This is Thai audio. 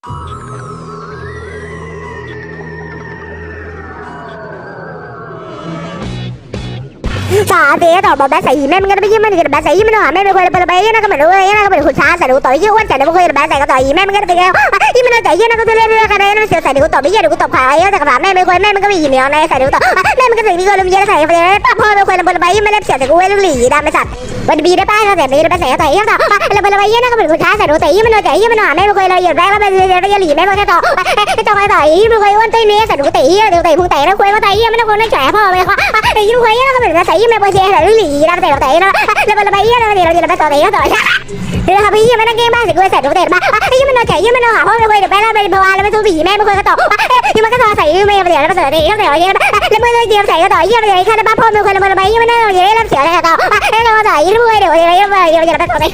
จ้าเตี้ยต่อบอแบสใส่แม่งันไปยืมมันกับแบสใส่มันหาแม่ไม่เคยไปเลยไปยังนะก็ไม่รู้ยังนะก็ไม่รู้คุช้าใส่รู้ต่อยยืมวันใส่ไม่เคยกับแบสใส่ก็ต่อยแม่งันไปแก้ว ไม่น่าใจเย็นนะก็จะเล่นเรื่องกันเลยนะเสียใส่ดิวตอบไม่เย็นดิวตอบขาเยอะแต่กระบาแม่ไม่ควยแม่มันก็มีหินเหนียวในใส่ดิวตอบแม่มันก็ใส่ดิวลมเย็นใส่ไปเลยป้าพ่อไม่ควรลำบนระบายไม่เล็บเสียวแต่กูเว้ยลูกหลีดำไม่สัตว์มันบีได้ป้าแต่บีได้ใส่ต่อยเยอะต่อลำบนลำไปเยอะนะก็เหมืนคุณช้าใส่ดิวแต่ยิ่งมันโดใจยิ่งมันหนาแม่ไม่ควรเราเหยีดแรกแล้วมันจะหลีแม่มันแค่ต่อต่อไต่อยยิ่งมันควรอ้วนต้ยเนื้อใส่ดิวแต่ยิ่งดิวแต่พุงแต่แล้วควรก็แต่ยิ่งมันควรนั่งแฉพ่อไม่ควรยิ่งควยอะก็เหมือนใส่ยิ่งแม่ควรเสียใส่ลูกหลีดำแต่แต่นะลำบนลำไปเยอะนะเดี๋ยวเราไปต่อแต่เม่ดี๋ยวเราไปยิ่ม่งม่กูใต่บ้ายิ่งมัน่งาพ่ไม่ แล้วมันเป็าพวานแล้วมันสู้ผีแม่ไม่ควรกระต่อยี่มันก็ต่อใส่ยี่ไม่เหลียวแล้วเสือตีก็เสือเยี่ยมแล้วเมื่อเดียวใส่ก็ต่อยี่มันเลยข้าบ้าพ่อมือคนละมือละใบยี่มันน่าเราเยี่ยมเสือแล้วก็ต่อแล้วก็ต่อยี่ด้วยเดี๋ยวเดี๋ยวเดี๋ยวเดียวะไรก็วต่อไ